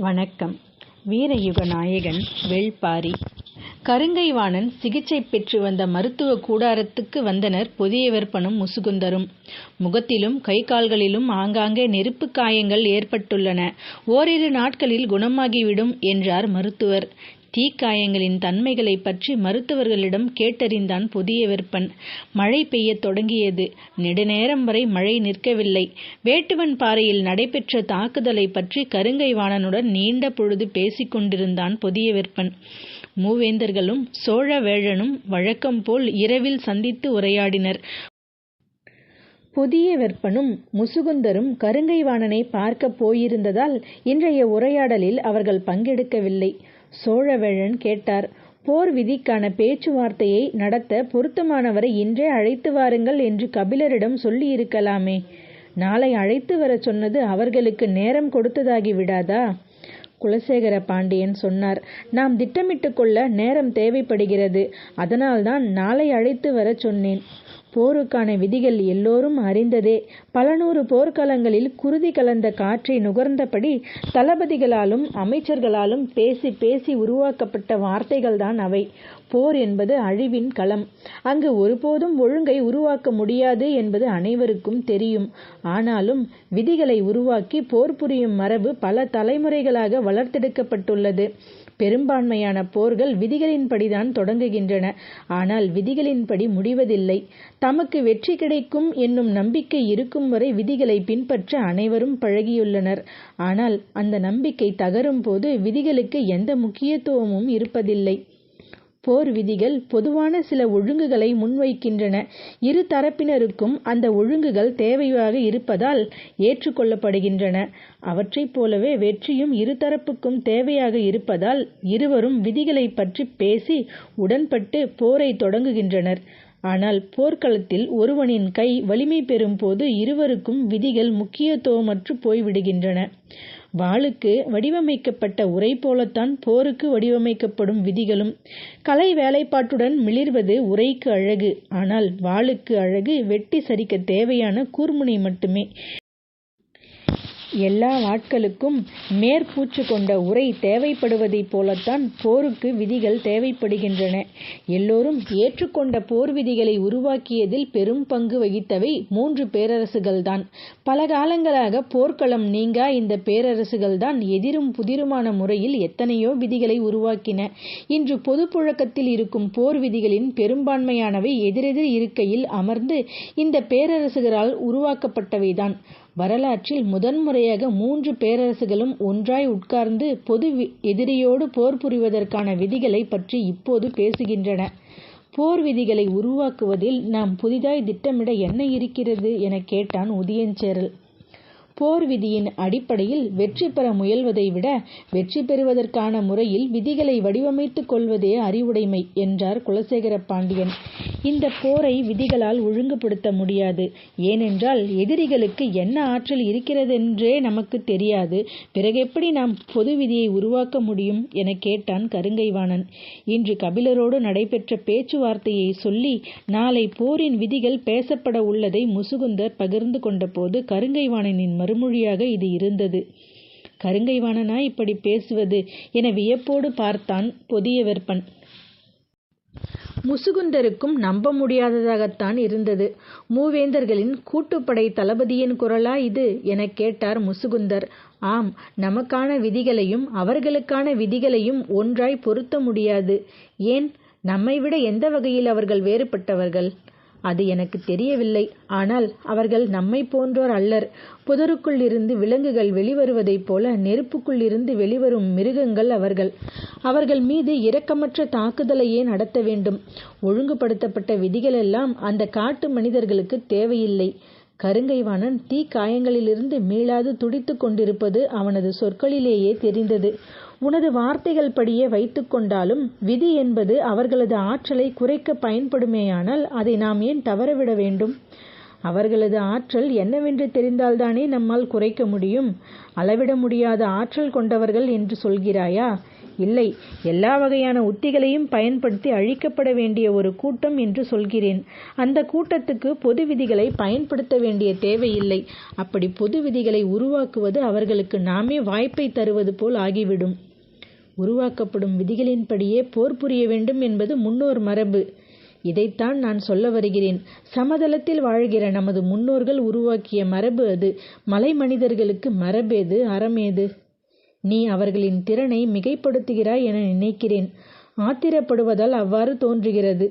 வணக்கம். வீரயுக நாயகன் வேள்பாரி. கருங்கைவாணன் சிகிச்சை பெற்று வந்த மருத்துவ கூடாரத்துக்கு வந்தனர் புதிய புதியவர்ப்பனும் முசுகுந்தரும். முகத்திலும் கை கால்களிலும் ஆங்காங்கே நெருப்பு காயங்கள் ஏற்பட்டுள்ளன. ஓரிரு நாட்களில் குணமாகிவிடும் என்றார் மருத்துவர். தீக்காயங்களின் தன்மைகளைப் பற்றி மருத்துவர்களிடம் கேட்டறிந்தான் புதிய விற்பன். மழை பெய்யத் தொடங்கியது. நெடுநேரம் வரை மழை நிற்கவில்லை. வேட்டுவன் பாறையில் நடைபெற்ற தாக்குதலைப் பற்றி கருங்கைவாணனுடன் நீண்ட பொழுது பேசிக் கொண்டிருந்தான் புதிய விற்பன். மூவேந்தர்களும் சோழவேழனும் வழக்கம் போல் இரவில் சந்தித்து உரையாடினர். புதிய வெப்பனும் முசுகுந்தரும் கருங்கைவாணனை பார்க்கப் போயிருந்ததால் இன்றைய உரையாடலில் அவர்கள் பங்கெடுக்கவில்லை. சோழவேழன் கேட்டார் போர் விதிக்கான பேச்சுவார்த்தையை நடத்த பொருத்தமானவரை இன்றே அழைத்து வாருங்கள் என்று கபிலரிடம் சொல்லியிருக்கலாமே. நாளை அழைத்து வரச் சொன்னது அவர்களுக்கு நேரம் கொடுத்ததாகி விடாதா? குலசேகர பாண்டியன் சொன்னார் நாம் திட்டமிட்டு கொள்ள நேரம் தேவைப்படுகிறது. அதனால்தான் நாளை அழைத்து வரச் சொன்னேன். போருக்கான விதிகள் எல்லோரும் அறிந்ததே. பல நூறு போர்க்களங்களில் குருதி கலந்த காற்றை நுகர்ந்தபடி தளபதிகளாலும் அமைச்சர்களாலும் பேசி பேசி உருவாக்கப்பட்ட வார்த்தைகள்தான் அவை. போர் என்பது அழிவின் களம். அங்கு ஒருபோதும் ஒழுங்கை உருவாக்க முடியாது என்பது அனைவருக்கும் தெரியும். ஆனாலும் விதிகளை உருவாக்கி போர் புரியும் மரபு பல தலைமுறைகளாக வளர்த்தெடுக்கப்பட்டுள்ளது. பெரும்பான்மையான போர்கள் விதிகளின்படிதான் தொடங்குகின்றன. ஆனால் விதிகளின்படி முடிவதில்லை. தமக்கு வெற்றி கிடைக்கும் என்னும் நம்பிக்கை இருக்கும் வரை விதிகளை பின்பற்ற அனைவரும் பழகியுள்ளனர். ஆனால் அந்த நம்பிக்கை தகரும் போது விதிகளுக்கு எந்த முக்கியத்துவமும் இருப்பதில்லை. போர் விதிகள் பொதுவான சில ஒழுங்குகளை முன்வைக்கின்றன. இரு தரப்பினருக்கும் அந்த ஒழுங்குகள் தேவையாக இருப்பதால் ஏற்றுக்கொள்ளப்படுகின்றன. அவற்றைப் போலவே வெற்றியும் இருதரப்புக்கும் தேவையாக இருப்பதால் இருவரும் விதிகளை பற்றி பேசி உடன்பட்டு போரை தொடங்குகின்றனர். ஆனால் போர்க்களத்தில் ஒருவனின் கை வலிமை பெறும் போது இருவருக்கும் விதிகள் முக்கியத்துவமற்று போய்விடுகின்றன. வாளுக்கு வடிவமைக்கப்பட்ட உரை போலத்தான் போருக்கு வடிவமைக்கப்படும் விதிகளும். கலை வேலைப்பாட்டுடன் மிளிர்வது உரைக்கு அழகு. ஆனால் வாளுக்கு அழகு வெட்டி சரிக்க தேவையான கூர்முனை மட்டுமே. எல்லா ஆட்களுக்கும் மேற்பூச்சு கொண்ட உரை தேவைப்படுவதைப் போலத்தான் போருக்கு விதிகள் தேவைப்படுகின்றன. எல்லோரும் ஏற்றுக்கொண்ட போர் விதிகளை உருவாக்கியதில் பெரும் பங்கு வகித்தவை மூன்று பேரரசுகள்தான். பல காலங்களாக போர்க்களம் நீங்கா இந்த பேரரசுகள்தான் எதிரும் புதிருமான முறையில் எத்தனையோ விதிகளை உருவாக்கின. இன்று பொது புழக்கத்தில் இருக்கும் போர் விதிகளின் பெரும்பான்மையானவை எதிரெதிர் இருக்கையில் அமர்ந்து இந்த பேரரசுகளால் உருவாக்கப்பட்டவைதான். வரலாற்றில் முதன்முறையாக மூன்று பேரரசுகளும் ஒன்றாய் உட்கார்ந்து பொது எதிரியோடு போர் புரிவதற்கான விதிகளை பற்றி இப்போது பேசுகின்றன. போர் விதிகளை உருவாக்குவதில் நாம் புதிதாய் திட்டமிட என்ன இருக்கிறது என கேட்டான் உதயஞ்சேரல். போர் விதியின் அடிப்படையில் வெற்றி பெற முயல்வதை விட வெற்றி பெறுவதற்கான முறையில் விதிகளை வடிவமைத்துக் கொள்வதே அறிவுடைமை என்றார் குலசேகர பாண்டியன். இந்த போரை விதிகளால் ஒழுங்குபடுத்த முடியாது. ஏனென்றால் எதிரிகளுக்கு என்ன ஆற்றல் இருக்கிறதென்றே நமக்கு தெரியாது. பிறகு எப்படி நாம் பொது விதியை உருவாக்க முடியும் என கேட்டான் கருங்கைவாணன். இன்று கபிலரோடு நடைபெற்ற பேச்சுவார்த்தையை சொல்லி நாளை போரின் விதிகள் பேசப்பட உள்ளதை முசுகுந்தர் பகிர்ந்து கொண்டபோது கருங்கைவாணனின் மறுமொழியாக இது இருந்தது. கருங்கைவாணனா இப்படி பேசுவது? என வியப்போடு பார்த்தான் பொதியவர்ப்பன் முசுகுந்தருக்கும் நம்ப முடியாததாகத்தான் இருந்தது. மூவேந்தர்களின் கூட்டுப்படை தளபதியின் குரலா இது? எனக் கேட்டார் முசுகுந்தர். ஆம் நமக்கான விதிகளையும் அவர்களுக்கான விதிகளையும் ஒன்றாய் பொருத்த முடியாது. ஏன்? நம்மை விட எந்த வகையில் அவர்கள் வேறுபட்டவர்கள்? அது எனக்கு தெரியவில்லை. ஆனால் அவர்கள் நம்மை போன்றோர் அல்லர். புதருக்குள் இருந்து விலங்குகள் வெளிவருவதைப் போல நெருப்புக்குள் இருந்து வெளிவரும் மிருகங்கள் அவர்கள். அவர்கள் மீது இரக்கமற்ற தாக்குதலையே நடத்த வேண்டும். ஒழுங்குபடுத்தப்பட்ட விதிகளெல்லாம் அந்த காட்டு மனிதர்களுக்கு தேவையில்லை. கருங்கைவாணன் தீ காயங்களிலிருந்து மீளாது துடித்துக் கொண்டிருப்பது அவனது சொற்களிலேயே தெரிந்தது. உனது வார்த்தைகள் படியே வைத்துக்கொண்டாலும் விதி என்பது அவர்களது ஆற்றலை குறைக்க பயன்படுமேயானால் அதை நாம் ஏன் தவறவிட வேண்டும்? அவர்களது ஆற்றல் என்னவென்று தெரிந்தால்தானே நம்மால் குறைக்க முடியும்? அளவிட முடியாத ஆற்றல் கொண்டவர்கள் என்று சொல்கிறாயா? இல்லை. எல்லா வகையான உத்திகளையும் பயன்படுத்தி அழிக்கப்பட வேண்டிய ஒரு கூட்டம் என்று சொல்கிறேன். அந்த கூட்டத்துக்கு பொது விதிகளை பயன்படுத்த வேண்டிய தேவையில்லை. அப்படி பொது விதிகளை உருவாக்குவது அவர்களுக்கு நாமே வாய்ப்பை தருவது போல் ஆகிவிடும். உருவாக்கப்படும் விதிகளின்படியே போர் புரிய வேண்டும் என்பது முன்னோர் மரபு. இதைத்தான் நான் சொல்ல வருகிறேன். சமதளத்தில் வாழ்கிற நமது முன்னோர்கள் உருவாக்கிய மரபு அது. மலை மனிதர்களுக்கு மரபேது அறமேது நீ அவர்களின் திறனை மிகைப்படுத்துகிறாய் என நினைக்கிறேன். ஆத்திரப்படுவதால் அவ்வாறு தோன்றுகிறது.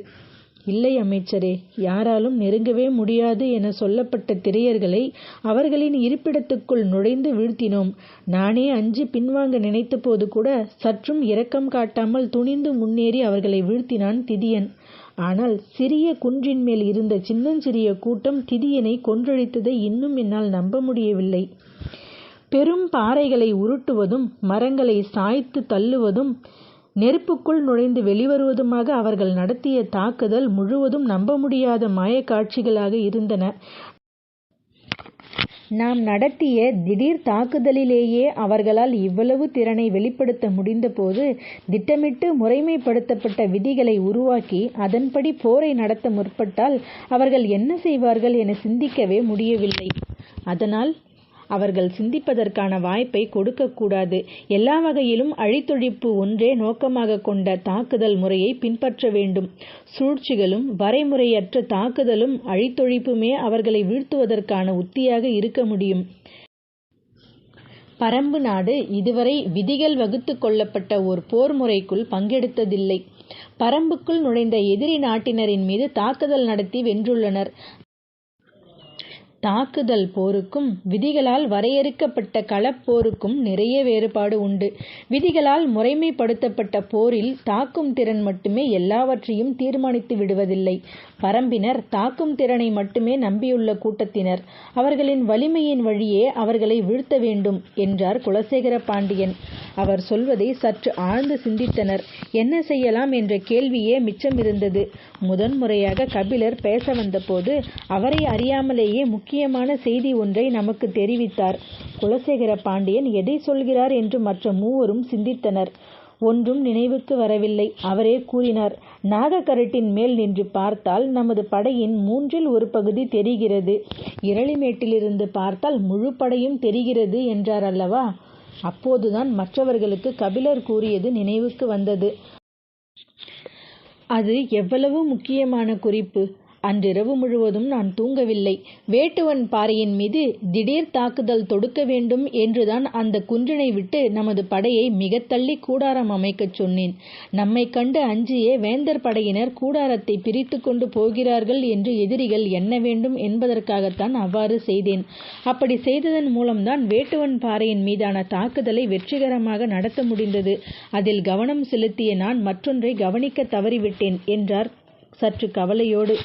இல்லை அமைச்சரே யாராலும் நெருங்கவே முடியாது என சொல்லப்பட்ட திரையர்களை அவர்களின் இருப்பிடத்துக்குள் நுழைந்து வீழ்த்தினோம். நானே அஞ்சு பின்வாங்க நினைத்தபோது கூட சற்றும் இரக்கம் காட்டாமல் துணிந்து முன்னேறி அவர்களை வீழ்த்தினான் திதியன். ஆனால் சிறிய குன்றின் மேல் இருந்த சின்னஞ்சிறிய கூட்டம் திதியனை கொன்றழித்ததை இன்னும் என்னால் நம்ப முடியவில்லை. பெரும் பாறைகளை உருட்டுவதும் மரங்களை சாய்த்து தள்ளுவதும் நெருப்புக்குள் நுழைந்து வெளிவருவதுமாக அவர்கள் நடத்திய தாக்குதல் முழுவதும் நம்ப முடியாத மாயக்காட்சிகளாக இருந்தன. நாம் நடத்திய திடீர் தாக்குதலிலேயே அவர்களால் இவ்வளவு திறனை வெளிப்படுத்த முடிந்தபோது திட்டமிட்டு முறைமைப்படுத்தப்பட்ட விதிகளை உருவாக்கி அதன்படி போரை நடத்த முற்பட்டால் அவர்கள் என்ன செய்வார்கள் என சிந்திக்கவே முடியவில்லை. அதனால் அவர்கள் சிந்திப்பதற்கான வாய்ப்பை கொடுக்கக்கூடாது. எல்லா வகையிலும் அழித்தொழிப்பு ஒன்றே நோக்கமாக கொண்ட தாக்குதல் முறையை பின்பற்ற வேண்டும். சூழ்ச்சிகளும் வரைமுறையற்ற தாக்குதலும் அழித்தொழிப்புமே அவர்களை வீழ்த்துவதற்கான உத்தியாக இருக்க முடியும். பரம்பு நாடு இதுவரை விதிகள் வகுத்து கொள்ளப்பட்ட ஒரு போர் முறைக்குள் பங்கெடுத்ததில்லை. பரம்புக்குள் நுழைந்த எதிரி நாட்டினரின் மீது தாக்குதல் நடத்தி வென்றுள்ளனர். தாக்குதல் போருக்கும் விதிகளால் வரையறுக்கப்பட்ட களப்போருக்கும் நிறைய வேறுபாடு உண்டு. விதிகளால் முறைமைப்படுத்தப்பட்ட போரில் தாக்கும் திறன் மட்டுமே எல்லாவற்றையும் தீர்மானித்து விடுவதில்லை. பரம்பினர் தாக்கும் திறனை மட்டுமே நம்பியுள்ள கூட்டத்தினர். அவர்களின் வலிமையின் வழியே அவர்களை வீழ்த்த வேண்டும் என்றார் குலசேகர பாண்டியன். அவர் சொல்வதை சற்று ஆழ்ந்து சிந்தித்தனர். என்ன செய்யலாம் என்ற கேள்வியே மிச்சமிருந்தது. முதன்முறையாக கபிலர் பேச வந்தபோது அவரை அறியாமலேயே முக்கியமான செய்தி ஒன்றை நமக்கு தெரிவித்தார். குலசேகர பாண்டியன் எதை சொல்கிறார் என்று மற்ற மூவரும் சிந்தித்தனர். ஒன்றும் நினைவுக்கு வரவில்லை. அவரே கூறினார் நாகக்கரட்டின் மேல் நின்று பார்த்தால் நமது படையின் மூன்றில் ஒரு பகுதி தெரிகிறது. இரளிமேட்டிலிருந்து பார்த்தால் முழு படையும் தெரிகிறது என்றார் அல்லவா? அப்போதுதான் மற்றவர்களுக்கு கபிலர் கூறியது நினைவுக்கு வந்தது. அது எவ்வளவு முக்கியமான குறிப்பு. அன்றிரவு முழுவதும் நான் தூங்கவில்லை. வேட்டுவன் பாறையின் மீது திடீர் தாக்குதல் தொடுக்க வேண்டும் என்றுதான் அந்த குன்றினை விட்டு நமது படையை மிக தள்ளி கூடாரம் அமைக்கச் சொன்னேன். நம்மை கண்டு அஞ்சியே வேந்தர் படையினர் கூடாரத்தை பிரித்து கொண்டு போகிறார்கள் என்று எதிரிகள் எண்ண வேண்டும் என்பதற்காகத்தான் அவ்வாறு செய்தேன். அப்படி செய்ததன் மூலம்தான் வேட்டுவன் பாறையின் மீதான தாக்குதலை வெற்றிகரமாக நடத்த முடிந்தது. அதில் கவனம் செலுத்திய நான் மற்றொன்றை கவனிக்க தவறிவிட்டேன் என்றார் சற்று கவலையோடு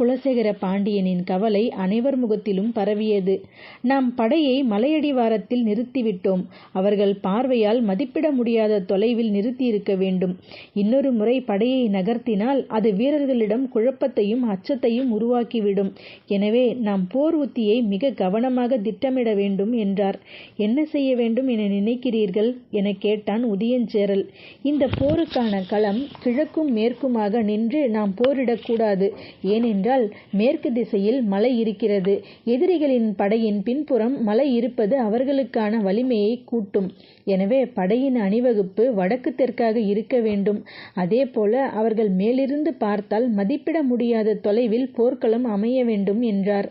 குலசேகர பாண்டியனின் கவலை அனைவர் முகத்திலும் பரவியது. நாம் படையை மலையடிவாரத்தில் நிறுத்திவிட்டோம். அவர்கள் பார்வையால் மதிப்பிட முடியாத தொலைவில் நிறுத்தியிருக்க வேண்டும். இன்னொரு முறை படையை நகர்த்தினால் அது வீரர்களிடம் குழப்பத்தையும் அச்சத்தையும் உருவாக்கிவிடும். எனவே நாம் போர் உத்தியை மிக கவனமாக திட்டமிட வேண்டும் என்றார். என்ன செய்ய வேண்டும் என நினைக்கிறீர்கள்? என கேட்டான் உதயஞ்சேரல். இந்த போருக்கான களம் கிழக்கும் மேற்குமாக நின்று நாம் போரிடக்கூடாது. ஏனென்றால் மேற்கு திசையில் மலை இருக்கிறது. எதிரிகளின் படையின் பின்புறம் மலை இருப்பது அவர்களுக்கான வலிமையை கூட்டும். எனவே படையின் அணிவகுப்பு வடக்கு தெற்காக இருக்க வேண்டும். அதேபோல அவர்கள் மேலிருந்து பார்த்தால் மதிப்பிட முடியாத தொலைவில் போர்க்களம் அமைய வேண்டும் என்றார்.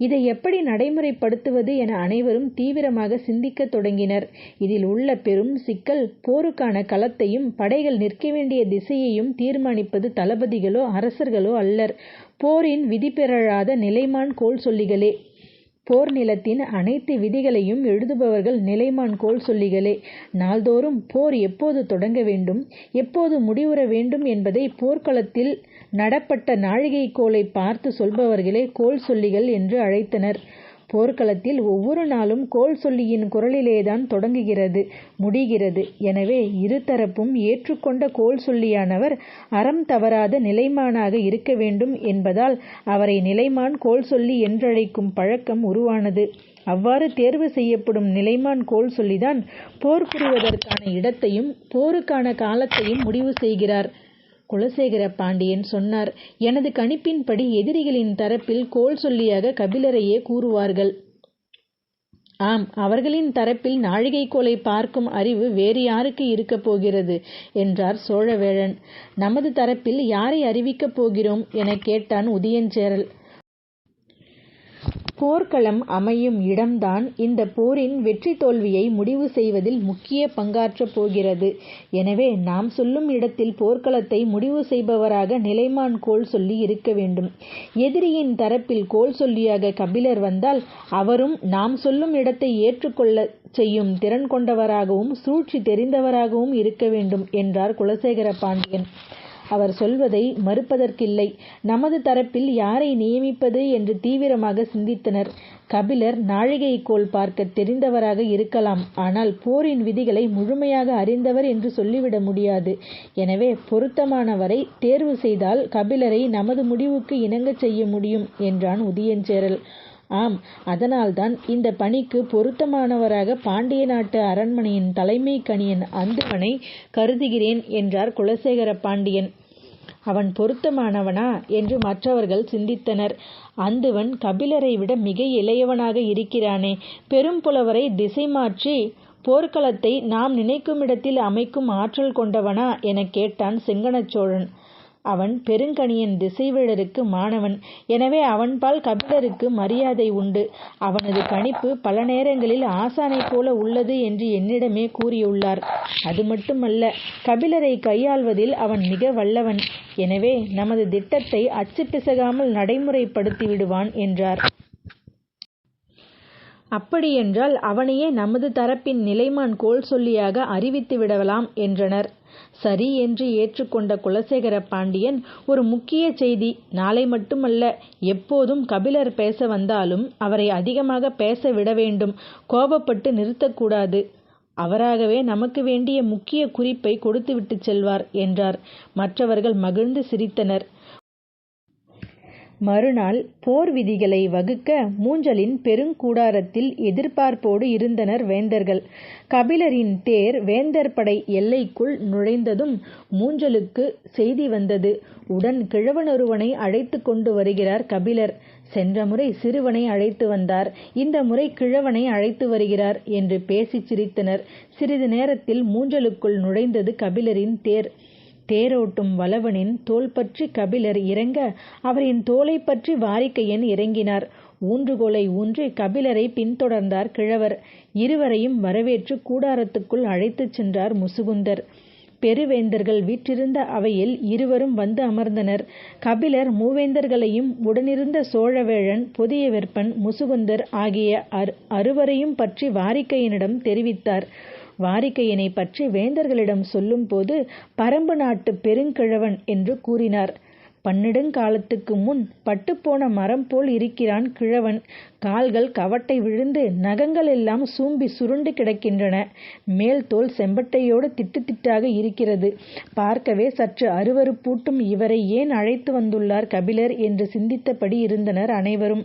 இதை எப்படி நடைமுறைப்படுத்துவது என அனைவரும் தீவிரமாக சிந்திக்கத் தொடங்கினர். இதில் உள்ள பெரும் சிக்கல் போருக்கான களத்தையும் படைகள் நிற்க வேண்டிய திசையையும் தீர்மானிப்பது தளபதிகளோ அரசர்களோ அல்லர். போரின் விதிபிறழாத நிலைமான் கோல் சொல்லிகளே. போர் நிலத்தின் அனைத்து விதிகளையும் எழுதுபவர்கள் நிலைமான் கோல் சொல்லிகளே. நாள்தோறும் போர் எப்போது தொடங்க வேண்டும் எப்போது முடிவுற வேண்டும் என்பதை போர்க்களத்தில் நடப்பட்ட நாழிகைக்கோலை பார்த்து சொல்பவர்களே கோல் சொல்லிகள் என்று அழைத்தனர். போர்க்களத்தில் ஒவ்வொரு நாளும் கோல் சொல்லியின் குரலிலேதான் தொடங்குகிறது முடிகிறது. எனவே இருதரப்பும் ஏற்றுக்கொண்ட கோல் சொல்லியானவர் அறம் தவறாத நிலைமானாக இருக்க வேண்டும் என்பதால் அவரை நிலைமான் கோல் சொல்லி என்றழைக்கும் பழக்கம் உருவானது. அவ்வாறு தேர்வு செய்யப்படும் நிலைமான் கோல் சொல்லிதான் போர் புரிவதற்கான இடத்தையும் போருக்கான காலத்தையும் முடிவு செய்கிறார். குலசேகர பாண்டியன் சொன்னார். எனது கணிப்பின்படி எதிரிகளின் தரப்பில் கோல் சொல்லியாக கபிலரையே கூறுவார்கள். ஆம் அவர்களின் தரப்பில் நாழிகைக்கோலை பார்க்கும் அறிவு வேறு யாருக்கு இருக்கப் போகிறது? என்றார் சோழவேழன். நமது தரப்பில் யாரை அறிவிக்கப் போகிறோம்? எனக் கேட்டான் உதயஞ்சேரல். போர்க்களம் அமையும் இடம்தான் இந்த போரின் வெற்றி தோல்வியை முடிவு செய்வதில் முக்கிய பங்காற்றப் போகிறது. எனவே நாம் சொல்லும் இடத்தில் போர்க்களத்தை முடிவு செய்பவராக நிலைமான் கோல் சொல்லி இருக்க வேண்டும். எதிரியின் தரப்பில் கோல் சொல்லியாக கபிலர் வந்தால் அவரும் நாம் சொல்லும் இடத்தை ஏற்றுக்கொள்ள செய்யும் திறன் கொண்டவராகவும் சூழ்ச்சி தெரிந்தவராகவும் இருக்க வேண்டும் என்றார் குலசேகர பாண்டியன். அவர் சொல்வதை மறுப்பதற்கில்லை. நமது தரப்பில் யாரை நியமிப்பது என்று தீவிரமாக சிந்தித்தனர். கபிலர் நாழிகைக்கோல் பார்க்க தெரிந்தவராக இருக்கலாம். ஆனால் போரின் விதிகளை முழுமையாக அறிந்தவர் என்று சொல்லிவிட முடியாது. எனவே பொருத்தமானவரை தேர்வு செய்தால் கபிலரை நமது முடிவுக்கு இணங்கச் செய்ய முடியும் என்றான் உதயஞ்சேரல். ஆம் அதனால்தான் இந்த பணிக்கு பொருத்தமானவராக பாண்டிய நாட்டு அரண்மனையின் தலைமை கணியன் அந்துவனை கருதுகிறேன் என்றார் குலசேகர பாண்டியன். அவன் பொருத்தமானவனா என்று மற்றவர்கள் சிந்தித்தனர். அந்துவன் கபிலரை விட மிக இளையவனாக இருக்கிறானே. பெரும் புலவரை திசை மாற்றி போர்க்களத்தை நாம் நினைக்குமிடத்தில் அமைக்கும் ஆற்றல் கொண்டவனா எனக் கேட்டான் செங்கணச்சோழன் அவன் பெருங்கணியன் திசைவேழருக்கு மாணவன். எனவே அவன்பால் கபிலருக்கு மரியாதை உண்டு. அவனது கணிப்பு பல நேரங்களில் ஆசானைப் போல உள்ளது என்று என்னிடமே கூறியுள்ளார். அது மட்டுமல்ல கபிலரை கையாள்வதில் அவன் மிக வல்லவன். எனவே நமது திட்டத்தை அச்சு பிசகாமல் நடைமுறைப்படுத்தி விடுவான் என்றார். அப்படியென்றால் அவனையே நமது தரப்பின் நிலைமான் கோல் சொல்லியாக அறிவித்து விடலாம் என்றனர். சரி என்று ஏற்றுக்கொண்ட குலசேகர பாண்டியன் ஒரு முக்கிய செய்தி நாளை மட்டுமல்ல எப்போதும் கபிலர் பேச வந்தாலும் அவரை அதிகமாக பேச விட வேண்டும் கோபப்பட்டு நிறுத்தக்கூடாது. அவராகவே நமக்கு வேண்டிய முக்கிய குறிப்பை கொடுத்துவிட்டு செல்வார் என்றார். மற்றவர்கள் மகிழ்ந்து சிரித்தனர். மறுநாள் போர் விதிகளை வகுக்க மூஞ்சலின் பெருங்கூடாரத்தில் எதிர்பார்ப்போடு இருந்தனர் வேந்தர்கள். கபிலரின் தேர் வேந்தர் படை எல்லைக்குள் நுழைந்ததும் மூஞ்சலுக்கு செய்தி வந்தது. உடன் கிழவனொருவனை அழைத்து கொண்டு வருகிறார் கபிலர். சென்ற முறை சிறுவனை அழைத்து வந்தார். இந்த முறை கிழவனை அழைத்து வருகிறார் என்று பேசிச் சிரித்தனர். சிறிது நேரத்தில் மூஞ்சலுக்குள் நுழைந்தது கபிலரின் தேர். தேரோட்டும் வளவனின் தோல் பற்றி கபிலர் இறங்க அவரின் தோலை பற்றி வாரிக்கையன் இறங்கினார். ஊன்றுகோலை ஊன்றி கபிலரை பின்தொடர்ந்தார் கிழவர். இருவரையும் வரவேற்று கூடாரத்துக்குள் அழைத்துச் சென்றார் முசுகுந்தர். பெருவேந்தர்கள் வீற்றிருந்த அவையில் இருவரும் வந்து அமர்ந்தனர். கபிலர் மூவேந்தர்களையும் உடனிருந்த சோழவேழன் புதிய வெப்பன் முசுகுந்தர் ஆகிய அறுவரையும் பற்றி வாரிக்கையனிடம் தெரிவித்தார். வாரிக்கையனை பற்றி வேந்தர்களிடம் சொல்லும்போது பரம்பு நாட்டு பெருங்கிழவன் என்று கூறினார். பன்னெடுங்காலத்துக்கு முன் பட்டுப்போன மரம் போல் இருக்கிறான் கிழவன். கால்கள் கவட்டை விழுந்து நகங்கள் எல்லாம் சூம்பி சுருண்டு கிடக்கின்றன. மேல் தோல் செம்பட்டையோடு திட்டு திட்டாக இருக்கிறது. பார்க்கவே சற்று அருவறுப்பூட்டும் இவரை ஏன் அழைத்து வந்துள்ளார் கபிலர் என்று சிந்தித்தபடி இருந்தனர் அனைவரும்.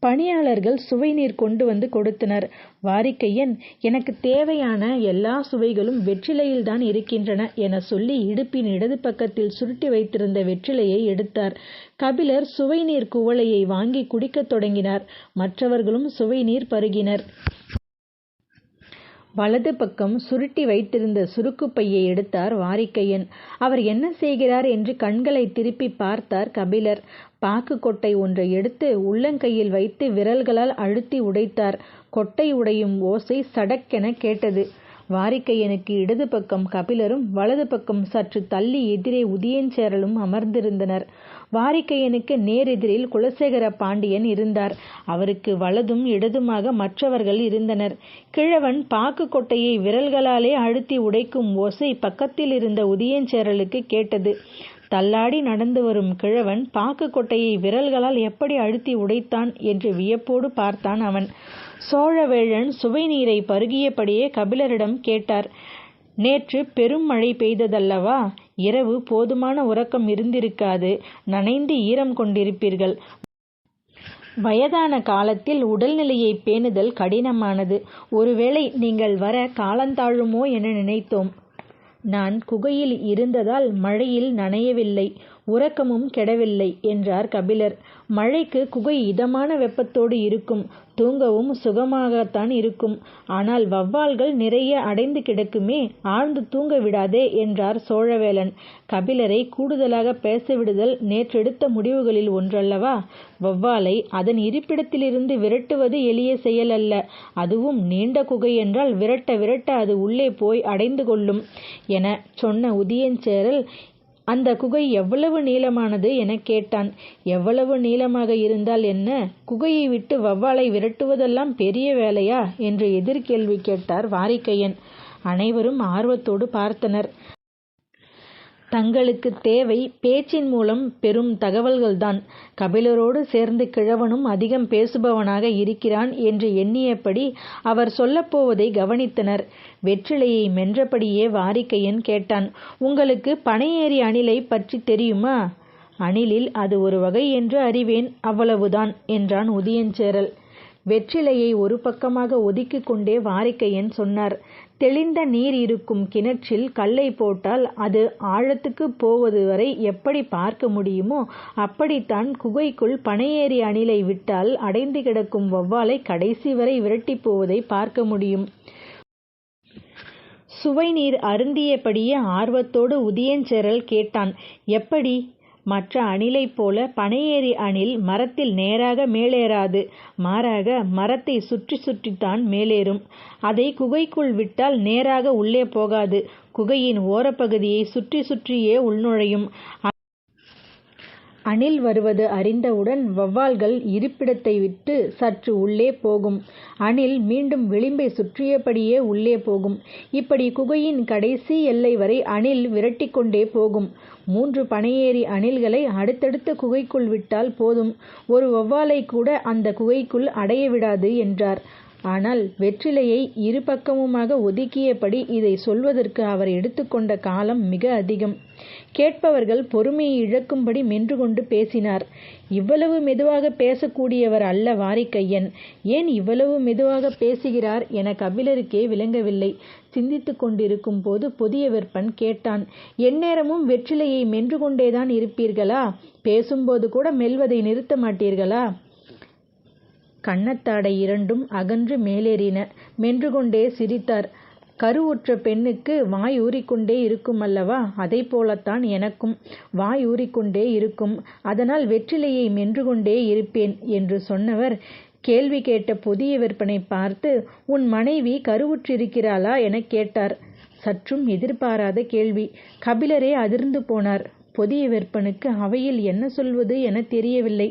பணியாளர்கள் சுவைநீர் கொண்டு வந்து கொடுத்தனர். வாரிக்கையன் எனக்கு தேவையான எல்லா சுவைகளும் வெற்றிலையில்தான் இருக்கின்றன என சொல்லி இடுப்பின் இடது பக்கத்தில் சுருட்டி வைத்திருந்த வெற்றிலையை எடுத்தார். கபிலர் சுவை நீர் குவளையை வாங்கி குடிக்கத் தொடங்கினார். மற்றவர்களும் சுவைநீர் பருகினர். வலது பக்கம் சுருட்டி வைத்திருந்த சுருக்குப்பையை எடுத்தார் வாரிக்கையன். அவர் என்ன செய்கிறார்? என்று கண்களை திருப்பி பார்த்தார் கபிலர். பாக்கு கொட்டை ஒன்றை எடுத்து உள்ளங்கையில் வைத்து விரல்களால் அழுத்தி உடைத்தார். கொட்டை உடையும் ஓசை சடக்கென கேட்டது. வாரிக்கையனுக்கு இடது பக்கம் கபிலரும் வலது பக்கம் சற்று தள்ளி எதிரே உதியஞ்சேரலும் அமர்ந்திருந்தனர். வாரிக்கையனுக்கு நேரெதிரில் குலசேகர பாண்டியன் இருந்தார். அவருக்கு வலதும் இடதுமாக மற்றவர்கள் இருந்தனர். கிழவன் பாக்கு கொட்டையை விரல்களாலே அழுத்தி உடைக்கும் ஓசை பக்கத்தில் இருந்த உதியஞ்சேரலுக்கு கேட்டது. தள்ளாடி நடந்து வரும் கிழவன் பாக்கு கொட்டையை விரல்களால் எப்படி அழுத்தி உடைத்தான் என்று வியப்போடு பார்த்தான் அவன். சோழவேழன் சுவை நீரை பருகியபடியே கபிலரிடம் கேட்டார். நேற்று பெரும் மழை பெய்ததல்லவா? இரவு போதுமான உறக்கம் இருந்திருக்காது. நனைந்து ஈரம் கொண்டிருப்பீர்கள். வயதான காலத்தில் உடல்நிலையை பேணுதல் கடினமானது. ஒருவேளை நீங்கள் வர காலந்தாழுமோ என நினைத்தோம். நான் குகையில் இருந்ததால் மழையில் நனையவில்லை. உறக்கமும் கெடவில்லை என்றார் கபிலர். மழைக்கு குகை இதமான வெப்பத்தோடு இருக்கும். தூங்கவும் சுகமாகத்தான் இருக்கும். ஆனால் வௌவால்கள் நிறைய அடைந்து கிடக்குமே ஆழ்ந்து தூங்க விடாதே என்றார் சோழவேளன். கபிலரை கூடுதலாக பேசவிடுதல் நேற்றெடுத்த முடிவுகளில் ஒன்றல்லவா? வௌவாலை அதன் இருப்பிடத்திலிருந்து விரட்டுவது எளிய செயல் அல்ல. அதுவும் நீண்ட குகை என்றால் விரட்ட விரட்ட அது உள்ளே போய் அடைந்து கொள்ளும் என சொன்ன உதயஞ்சேரல் அந்த குகை எவ்வளவு நீளமானது எனக் கேட்டான். எவ்வளவு நீளமாக இருந்தால் என்ன? குகையை விட்டு வௌவாலை விரட்டுவதெல்லாம் பெரிய வேலையா? என்று எதிர்கேள்வி கேட்டார் வாரிக்கையன். அனைவரும் ஆர்வத்தோடு பார்த்தனர். தங்களுக்குத் தேவை பேச்சின் மூலம் பெறும் தகவல்கள்தான். கபிலரோடு சேர்ந்து கிழவனும் அதிகம் பேசுபவனாக இருக்கிறான் என்று எண்ணியபடி அவர் சொல்லப்போவதைக் கவனித்தனர். வெற்றிலையை மென்றபடியே வாரிக்கையன் கேட்டான். உங்களுக்குப் பனையேறி அணிலைப் பற்றித் தெரியுமா? அணிலில் அது ஒரு வகை என்று அறிவேன். அவ்வளவுதான் என்றான் உதயஞ்சேரல். வெற்றிலையை ஒரு பக்கமாக ஒதுக்கிக் கொண்டே வாரிக்கையன் சொன்னார். தெளிந்த நீர் இருக்கும் கிணற்றில் கல்லை போட்டால் அது ஆழத்துக்குப் போவதுவரை எப்படி பார்க்க முடியுமோ அப்படித்தான் குகைக்குள் பனையேறி அணிலை விட்டால் அடைந்து கிடக்கும் வௌவாலை கடைசி வரை விரட்டிப் போவதைப் பார்க்க முடியும். சுவைநீர் அருந்தியபடியே ஆர்வத்தோடு உதயஞ்சேரல் கேட்டான். எப்படி? மற்ற அணிலைப் போல பனையேறி அணில் மரத்தில் நேராக மேலேறாது. மாறாக மரத்தை சுற்றி சுற்றித்தான் மேலேறும். அதை குகைக்குள் விட்டால் நேராக உள்ளே போகாது. குகையின் ஓரப்பகுதியை சுற்றி சுற்றியே உள்நுழையும். அணில் வருவது அறிந்தவுடன் வௌவால்கள் இருப்பிடத்தை விட்டு சற்று உள்ளே போகும். அணில் மீண்டும் விளிம்பைச் சுற்றியபடியே உள்ளே போகும். இப்படி குகையின் கடைசி எல்லை வரை அணில் விரட்டிக் கொண்டே போகும். மூன்று பனையேறி அணில்களை அடுத்தடுத்த குகைக்குள் விட்டால் போதும். ஒரு வௌவாலைக்கூட அந்தக் குகைக்குள் அடைய விடாது என்றார். ஆனால் வெற்றிலையை இரு பக்கமுமாக ஒதுக்கியபடி இதைச் சொல்வதற்கு அவர் எடுத்துக்கொண்ட காலம் மிக அதிகம். கேட்பவர்கள் பொறுமையை இழக்கும்படி மென்று கொண்டு பேசினார். இவ்வளவு மெதுவாக பேசக்கூடியவர் அல்ல வாரிக்கையன். ஏன் இவ்வளவு மெதுவாக பேசுகிறார் என கபிலருக்கே விளங்கவில்லை. சிந்தித்துக் கொண்டிருக்கும் போது பொதியவெற்பன் கேட்டான். எந்நேரமும் வெற்றிலையை மென்று கொண்டேதான் இருப்பீர்களா? பேசும்போது கூட மெல்வதை நிறுத்த மாட்டீர்களா? கன்னத்தாடை இரண்டும் அகன்று மேலேறின. மென்று கொண்டே சிரித்தார். கருவுற்ற பெண்ணுக்கு வாய் ஊறிக்கொண்டே இருக்குமல்லவா? அதைப் போலத்தான் எனக்கும். வாய் ஊறிக்கொண்டே இருக்கும். அதனால் வெற்றிலையை மென்று கொண்டே இருப்பேன் என்று சொன்னவர் கேள்வி கேட்ட புதிய விற்பனை பார்த்து உன் மனைவி கருவுற்றிருக்கிறாளா? எனக் கேட்டார். சற்றும் எதிர்பாராத கேள்வி. கபிலரே அதிர்ந்து போனார். பொதியவெற்பனுக்கு அவையில் என்ன சொல்வது எனத் தெரியவில்லை.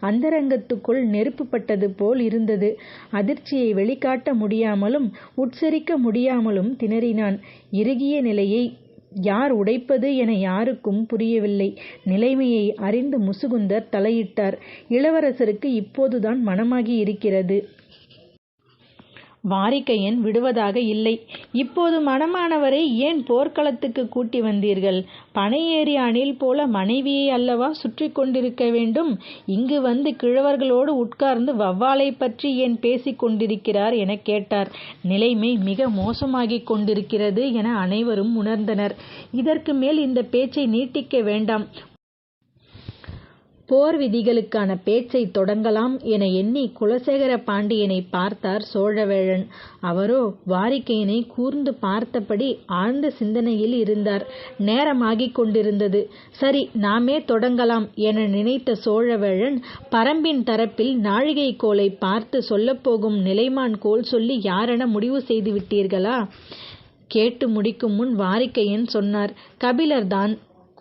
அந்தரங்கத்துக்குள் நெருப்புப்பட்டது போல் இருந்தது. அதிர்ச்சியை வெளிக்காட்ட முடியாமலும் உட்சரிக்க முடியாமலும் திணறினான். இறுகிய நிலையை யார் உடைப்பது என யாருக்கும் புரியவில்லை. நிலைமையை அறிந்து முசுகுந்தர் தலையிட்டார். இளவரசருக்கு இப்போதுதான் மணமாகி இருக்கிறது. வாரிக்கையன் விடுவதாக இல்லை. இப்போது மணமானவரை ஏன் போர்க்களத்துக்கு கூட்டி வந்தீர்கள்? பனையேறி அணில் போல மனைவியை அல்லவா சுற்றி கொண்டிருக்க வேண்டும்? இங்கு வந்து கிழவர்களோடு உட்கார்ந்து வௌவாலைப் பற்றி ஏன் பேசிக் கொண்டிருக்கிறார்? என கேட்டார். நிலைமை மிக மோசமாகிக் கொண்டிருக்கிறது என அனைவரும் உணர்ந்தனர். இதற்கு மேல் இந்த பேச்சை நீட்டிக்க வேண்டாம். போர் விதிகளுக்கான பேச்சைத் தொடங்கலாம் என எண்ணி குலசேகர பாண்டியனைப் பார்த்தார் சோழவேழன். அவரோ வாரிக்கையனை கூர்ந்து பார்த்தபடி ஆழ்ந்த சிந்தனையில் இருந்தார். நேரமாகிக் கொண்டிருந்தது. சரி நாமே தொடங்கலாம் என நினைத்த சோழவேழன் பரம்பின் தரப்பில் நாழிகை கோலை பார்த்து சொல்லப்போகும் நிலைமான் கோல் சொல்லி யாரென முடிவு செய்து விட்டீர்களா? கேட்டு முடிக்கும் முன் வாரிக்கையன் சொன்னார். கபிலர்தான்.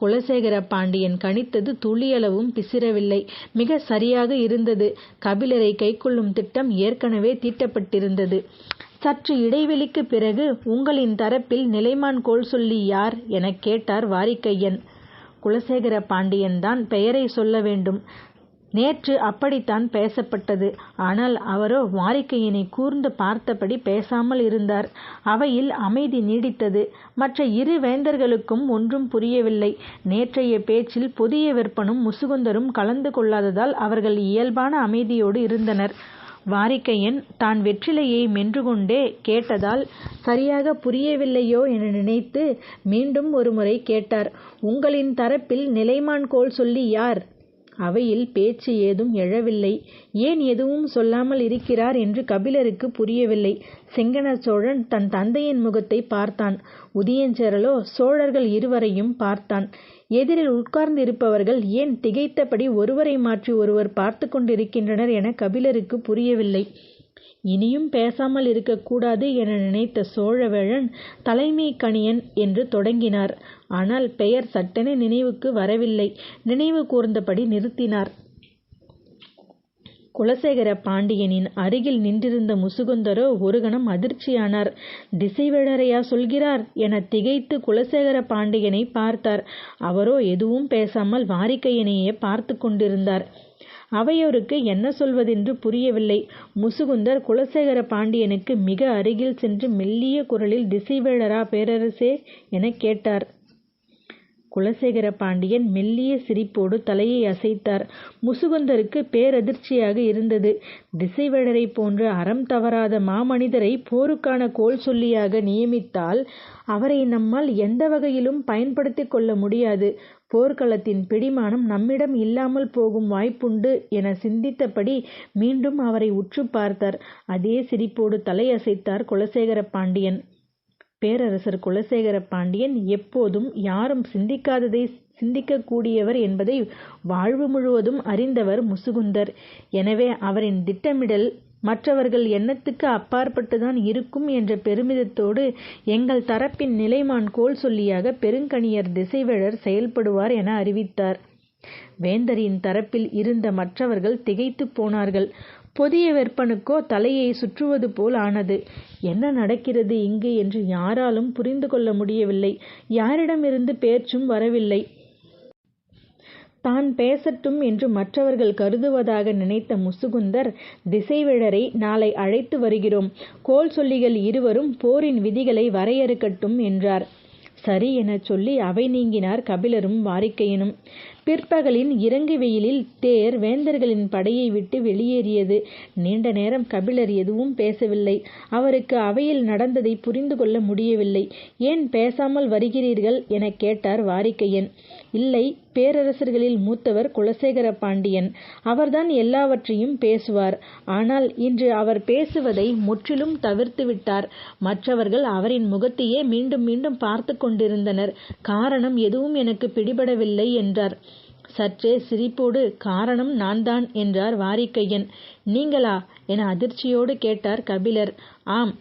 குலசேகர பாண்டியன் கணித்தது துளியளவும் பிசிறவில்லை. மிக சரியாக இருந்தது. கபிலரை கைக்கொள்ளும் திட்டம் ஏற்கனவே தீட்டப்பட்டிருந்தது. சற்று இடைவெளிக்குப் பிறகு உங்களின் தரப்பில் நிலைமான் கோல் சொல்லி யார்? எனக் கேட்டார் வாரிக்கையன். குலசேகர பாண்டியன்தான் பெயரை சொல்ல வேண்டும். நேற்று அப்படித்தான் பேசப்பட்டது. ஆனால் அவரோ வாரிக்கையினை கூர்ந்து பார்த்தபடி பேசாமல் இருந்தார். அவையில் அமைதி நீடித்தது. மற்ற இரு வேந்தர்களுக்கும் ஒன்றும் புரியவில்லை. நேற்றைய பேச்சில் புதிய விற்பனும் முசுகுந்தரும் கலந்து கொள்ளாததால் அவர்கள் இயல்பான அமைதியோடு இருந்தனர். வாரிக்கையன் தான் வெற்றிலையை மென்றுகொண்டே கேட்டதால் சரியாக புரியவில்லையோ என நினைத்து மீண்டும் ஒருமுறை கேட்டார். உங்களின் தரப்பில் நிலைமான் கோல் சொல்லி யார்? அவையில் பேச்சு ஏதும் எழவில்லை. ஏன் எதுவும் சொல்லாமல் இருக்கிறார் என்று கபிலருக்கு புரியவில்லை. செங்கண சோழன் தன் தந்தையின் முகத்தை பார்த்தான். உதயஞ்சேரலோ சோழர்கள் இருவரையும் பார்த்தான். எதிரில் உட்கார்ந்திருப்பவர்கள் ஏன் திகைத்தபடி ஒருவரை மாற்றி ஒருவர் பார்த்து கொண்டிருக்கின்றனர் என கபிலருக்கு புரியவில்லை. இனியும் பேசாமல் இருக்கக்கூடாது என நினைத்த சோழவேழன் தலைமை கணியன் என்று தொடங்கினார். ஆனால் பெயர் சட்டென நினைவுக்கு வரவில்லை. நினைவு கூர்ந்தபடி நிறுத்தினார். குலசேகர பாண்டியனின் அருகில் நின்றிருந்த முசுகுந்தரோ ஒரு கணம் அதிர்ச்சியானார். திசைவேழரையா சொல்கிறார்? எனத் திகைத்து குலசேகர பாண்டியனை பார்த்தார். அவரோ எதுவும் பேசாமல் வாரிக்கையனையே பார்த்து கொண்டிருந்தார். அவையோருக்கு என்ன சொல்வதென்று புரியவில்லை. முசுகுந்தர் குலசேகர பாண்டியனுக்கு மிக அருகில் சென்று மெல்லிய குரலில் திசைவேழரா பேரரசே? எனக் கேட்டார். குலசேகர பாண்டியன் மெல்லிய சிரிப்போடு தலையை அசைத்தார். முசுகுந்தருக்குப் பேரதிர்ச்சியாக இருந்தது. திசைவேழரைப் போன்ற அறம் தவறாத மாமனிதரை போருக்கான கோல் சொல்லியாக நியமித்தால் அவரை நம்மால் எந்த வகையிலும் பயன்படுத்திக் கொள்ள முடியாது. போர்க்களத்தின் பிடிமானம் நம்மிடம் இல்லாமல் போகும் வாய்ப்புண்டு என சிந்தித்தபடி மீண்டும் அவரை உற்றுப் பார்த்தார். அதே சிரிப்போடு தலையசைத்தார் குலசேகர பாண்டியன். பேரரசர் குலசேகர பாண்டியன் எப்போதும் யாரும் சிந்திக்காததை சிந்திக்கக்கூடியவர் என்பதை வாழ்வு முழுவதும் அறிந்தவர் முசுகுந்தர். எனவே அவரின் திட்டமிடல் மற்றவர்கள் எண்ணத்துக்கு அப்பாற்பட்டுதான் இருக்கும் என்ற பெருமிதத்தோடு எங்கள் தரப்பின் நிலைமான் கோல் சொல்லியாக பெருங்கணியர் திசைவேழர் செயல்படுவார் என அறிவித்தார். வேந்தரின் தரப்பில் இருந்த மற்றவர்கள் திகைத்து போனார்கள். புதிய வெற்பனுக்கோ தலையை சுற்றுவது போல் ஆனது. என்ன நடக்கிறது இங்கு என்று யாராலும் புரிந்து கொள்ள முடியவில்லை. யாரிடமிருந்து பேச்சும் வரவில்லை. தான் பேசட்டும் என்று மற்றவர்கள் கருதுவதாக நினைத்த முசுகுந்தர் திசைவேழரை நாளை அழைத்து வருகிறோம். கோல் சொல்லிகள் இருவரும் போரின் விதிகளை வரையறுக்கட்டும் என்றார். சரி எனச் சொல்லி அவை நீங்கினார் கபிலரும் வாரிக்கையனும். பிற்பகலின் இறங்கு வெயிலில் தேர் வேந்தர்களின் படையை விட்டு வெளியேறியது. நீண்ட நேரம் கபிலர் எதுவும் பேசவில்லை. அவருக்கு அவையில் நடந்ததை புரிந்து கொள்ள முடியவில்லை. ஏன் பேசாமல் வருகிறீர்கள்? எனக் கேட்டார் வாரிக்கையன். இல்லை பேரரசர்களில் மூத்தவர் குலசேகர பாண்டியன். அவர்தான் எல்லாவற்றையும் பேசுவார். ஆனால் இன்று அவர் பேசுவதை முற்றிலும் தவிர்த்துவிட்டார். மற்றவர்கள் அவரின் முகத்தையே மீண்டும் மீண்டும் பார்த்து கொண்டிருந்தனர். காரணம் எதுவும் எனக்கு பிடிபடவில்லை என்றார். சற்றே சிரிப்போடு காரணம் நான்தான் என்றார் வாரிக்கையன். நீங்களா? என அதிர்ச்சியோடு கேட்டார் கபிலர். ஆம்.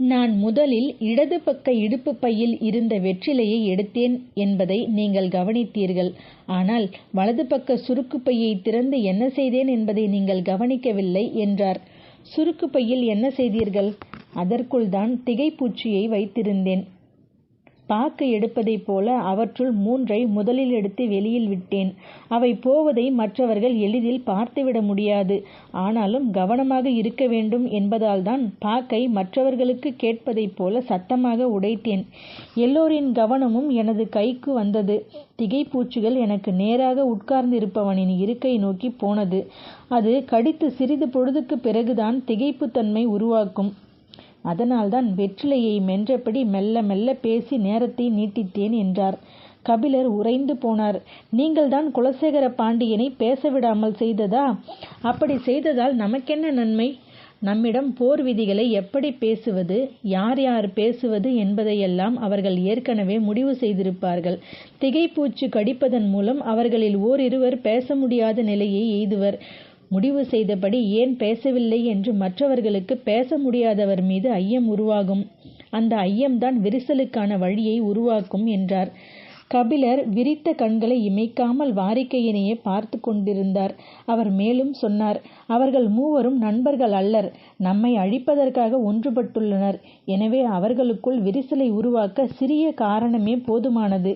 நான் முதலில் இடது பக்க இடுப்பு பையில் இருந்த வெற்றிலையை எடுத்தேன் என்பதை நீங்கள் கவனித்தீர்கள். ஆனால் வலது பக்க சுருக்கு பையை திறந்து என்ன செய்தேன் என்பதை நீங்கள் கவனிக்கவில்லை என்றார். சுருக்கு பையில் என்ன செய்தீர்கள்? அதற்குள்தான் திகைப்பூச்சியை வைத்திருந்தேன். பாக்கு எடுப்பதைப் போல அவற்றுள் மூன்றை முதலில் எடுத்து வெளியில் விட்டேன். அவை போவதை மற்றவர்கள் எளிதில் பார்த்துவிட முடியாது. ஆனாலும் கவனமாக இருக்க வேண்டும் என்பதால்தான் பாக்கை மற்றவர்களுக்குக் கேட்பதைப் போல சத்தமாக உடைத்தேன். எல்லோரின் கவனமும் எனது கைக்கு வந்தது. திகைப்பூச்சிகள் எனக்கு நேராக உட்கார்ந்திருப்பவனின் இருக்கை நோக்கிப் போனது. அது கடித்து சிறிது பொழுதுக்குப் பிறகுதான் திகைப்புத்தன்மை உருவாக்கும். அதனால்தான் வெற்றிலையை மென்றபடி மெல்ல மெல்ல பேசி நேரத்தை நீட்டித்தேன் என்றார். கபிலர் உறைந்து போனார். நீங்கள்தான் குலசேகர பாண்டியனை பேசவிடாமல் செய்ததா? அப்படிச் செய்ததால் நமக்கென்ன நன்மை? நம்மிடம் போர் விதிகளை எப்படிப் பேசுவது யார் யார் பேசுவது என்பதையெல்லாம் அவர்கள் ஏற்கனவே முடிவு செய்திருப்பார்கள். திகைப்பூச்சு கடிப்பதன் மூலம் அவர்களில் ஓரிருவர் பேச முடியாத நிலையை எய்துவர். முடிவு செய்தபடி ஏன் பேசவில்லை என்று மற்றவர்களுக்கு பேச முடியாதவர் மீது ஐயம் உருவாகும். அந்த ஐயம்தான் விரிசலுக்கான வழியை உருவாக்கும் என்றார். கபிலர் விரித்த கண்களை இமைக்காமல் வாரிக்கையினையே பார்த்து கொண்டிருந்தார். அவர் மேலும் சொன்னார். அவர்கள் மூவரும் நண்பர்கள் அல்லர். நம்மை அழிப்பதற்காக ஒன்றுபட்டுள்ளனர். எனவே அவர்களுக்குள் விரிசலை உருவாக்க சிறிய காரணமே போதுமானது.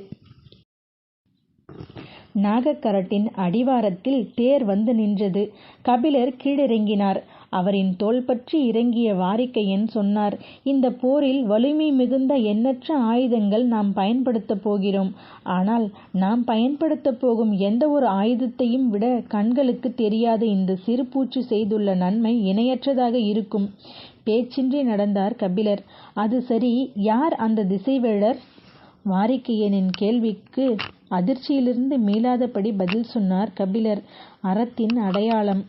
நாகக்கரட்டின் அடிவாரத்தில் தேர் வந்து நின்றது. கபிலர் கீழிறங்கினார். அவரின் தோள்பற்றி இறங்கிய வாரிக்கையன் சொன்னார் இந்தப் போரில் வலிமை மிகுந்த எண்ணற்ற ஆயுதங்கள் நாம் பயன்படுத்தப் போகிறோம். ஆனால் நாம் பயன்படுத்தப் போகும் எந்த ஒரு ஆயுதத்தையும் விட கண்களுக்குத் தெரியாத இந்த சிறு பூச்சி செய்துள்ள நன்மை இணையற்றதாக இருக்கும். பேச்சின்றி நடந்தார் கபிலர். அது சரி யார் அந்த திசைவேழர்? வாரிக்கையனின் கேள்விக்கு அதிர்ச்சியிலிருந்து மீளாதபடி பதில் சொன்னார் கபிலர். அறத்தின் அடையாளம்.